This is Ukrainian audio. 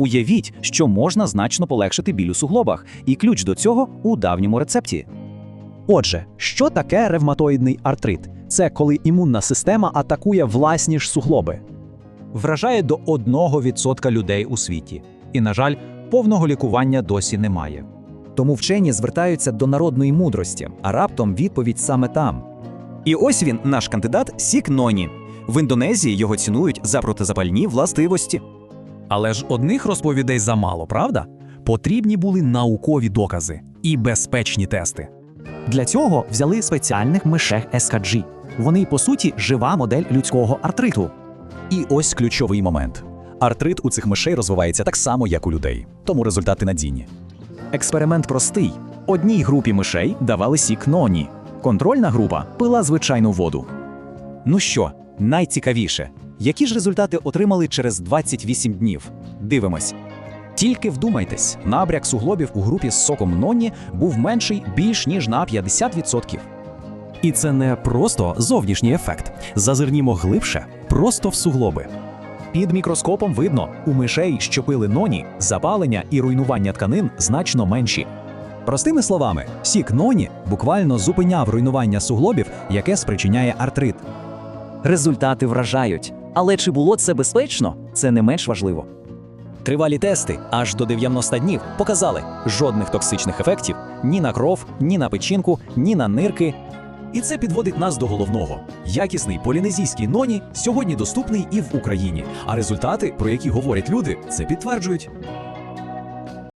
Уявіть, що можна значно полегшити біль у суглобах, і ключ до цього у давньому рецепті. Отже, що таке ревматоїдний артрит? Це коли імунна система атакує власні ж суглоби. Вражає до 1% людей у світі. І, на жаль, повного лікування досі немає. Тому вчені звертаються до народної мудрості, а раптом відповідь саме там. І ось він, наш кандидат Сік Ноні. В Індонезії його цінують за протизапальні властивості. Але ж одних розповідей замало, правда? Потрібні були наукові докази і безпечні тести. Для цього взяли спеціальних мишех СКГ. Вони, по суті, жива модель людського артриту. І ось ключовий момент: артрит у цих мишей розвивається так само, як у людей, тому результати надійні. Експеримент простий. Одній групі мишей давали сік Ноні. Контрольна група пила звичайну воду. Ну що, найцікавіше, які ж результати отримали через 28 днів? Дивимось. Тільки вдумайтесь, набряк суглобів у групі з соком Нонні був менший більш ніж на 50%. І це не просто зовнішній ефект. Зазирнімо глибше, просто в суглоби. Під мікроскопом видно, у мишей, що пили ноні, запалення і руйнування тканин значно менші. Простими словами, сік ноні буквально зупиняв руйнування суглобів, яке спричиняє артрит. Результати вражають. Але чи було це безпечно? Це не менш важливо. Тривалі тести аж до 90 днів показали жодних токсичних ефектів ні на кров, ні на печінку, ні на нирки. І це підводить нас до головного: якісний полінезійський ноні сьогодні доступний і в Україні. А результати, про які говорять люди, це підтверджують.